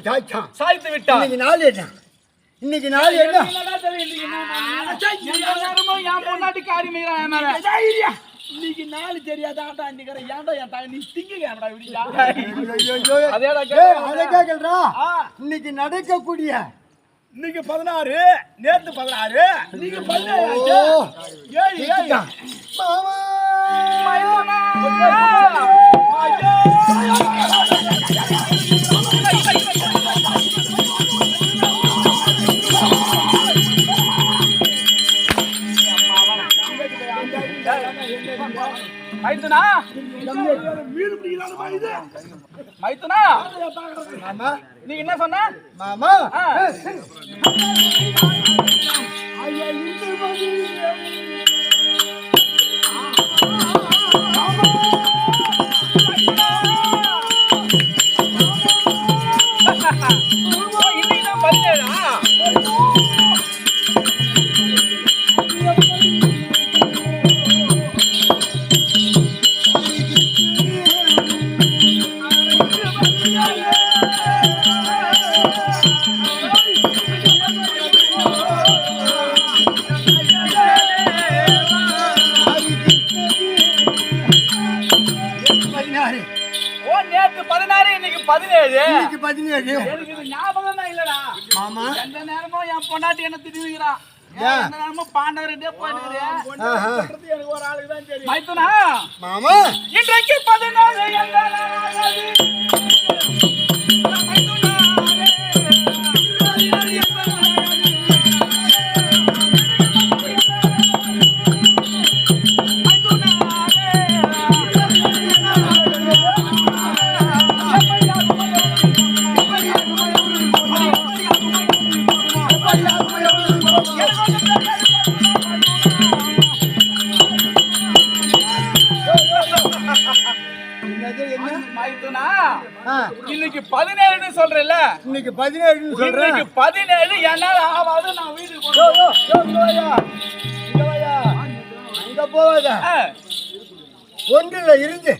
சாய்ச்சான் சாய்த்து விட்டான் இன்னைக்கு நாள் என்ன? இன்னைக்கு நாள் என்ன? என்னடா தெரியும், இன்னைக்கு என் மேல. இன்னைக்கு ஏன்டா என் தாய் நீ திங்க கேமடா விடியா ஐயோ, அதேடா. அதை இன்னைக்கு நடக்கக்கூடிய இன்னைக்கு பதினாறு. நேத்து பதினாறு. இன்னைக்கு பதினேழு ஏழு ஏழு. மாமா. மைத்துனா? மீன் பிடிக்கலாமா மைத்துனா? மாமா நீ என்ன சொன்ன? மாமா. ஐயா, இந்த பதினாறு. ஓ நேத்து பதினாறு இன்னைக்கு பதினேழு. இன்னைக்கு பதினேழு. எனக்கு இது ஞாபகம் தான் இல்லடா. மாமா எந்த நேரமும் என் பொண்டாட்டி என்ன திட்டுகிறான் ஏன்? எந்த நேரமும் இன்னைக்கு பதினேழுன்னு சொல்றேல்ல? இன்னைக்கு பதினேழுன்னு சொல்றேன். இன்னைக்கு பதினேழு என்னால ஆகாது நான் வீட்டுக்கு இங்க. அங்க போகாத. ஆ, ஒன்றுல இருந்து.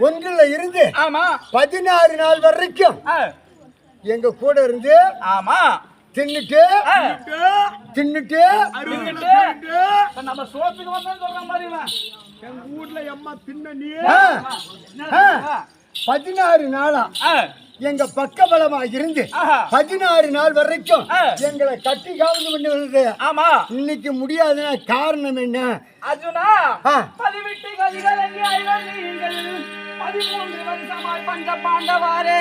ஒன்றுல இருந்து ஆமா. பதினாறு நாள் வரைக்கும் எங்க கூட இருந்து ஆமா. தின்னுட்டு தின்னுட்டு நம்ம சோத்துக்கு வந்தோம்னு சொல்ற மாதிரி இவன். எங்க வீட்ல எம்மா தின்ன நீ? பதினாறு நாளா எங்க பக்கபலமா இருந்து ஆஹா. பதினாறு நாள் வரைக்கும். எங்களை கட்டி காவல் பண்ணி வருது ஆமா இன்னைக்கு முடியாதுன்னா காரணம் என்ன அர்ஜுனா. பதிவிட்டு பதிமூன்று வருஷமாய் பஞ்ச பாண்டவாரே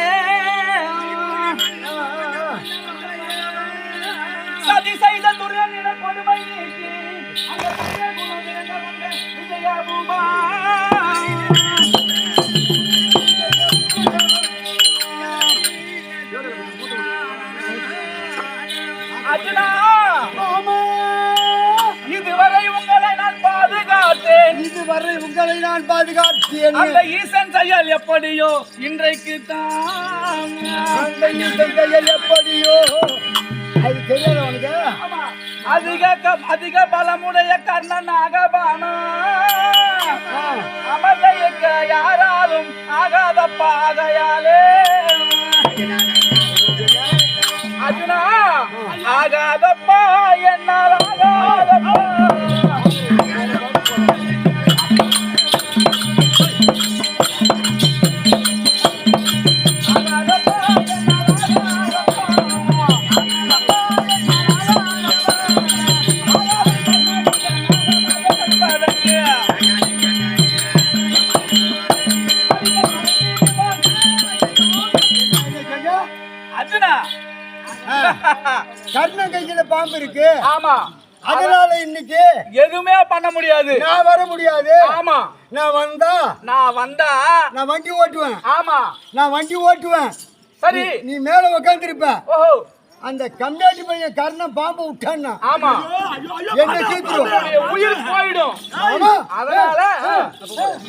இதுவரை உங்களை நான் பாதுகாத்தேன். அந்த ஈசன் செயல் எப்படியோ இன்றைக்கு தான். அந்த இசை செயல் எப்படியோ? அது தெரியாத உனக்கு? அதிக பலமுடைய கர்ணன் ஆகபானா அமர்தையக்க யாராலும் ஆகாத பாகையாலே. அர்ஜுனா ஆகாதப்பா என்னால் ஆகாதப்பா. அர்ஜுனா. கர்ணன் கையில பாம்பு இருக்கு. ஆமா. அதனால இன்னைக்கு எதுவுமே பண்ண முடியாது. நான் வர முடியாது. ஆமா. நான் வந்தா நான் வந்தா நான் வண்டி ஓட்டுவேன். ஆமா. நான் வண்டி ஓட்டுவேன். சரி. நீ மேல உட்காந்துருப்ப ஓஹோ. அந்த கம்மியாட்டி பையன் கர்ணன் பாம்பு விட்டான்னா ஆமா. என்ன சீக்கிரம் உயிர் போயிடும். ஆமா. அதனால அதனால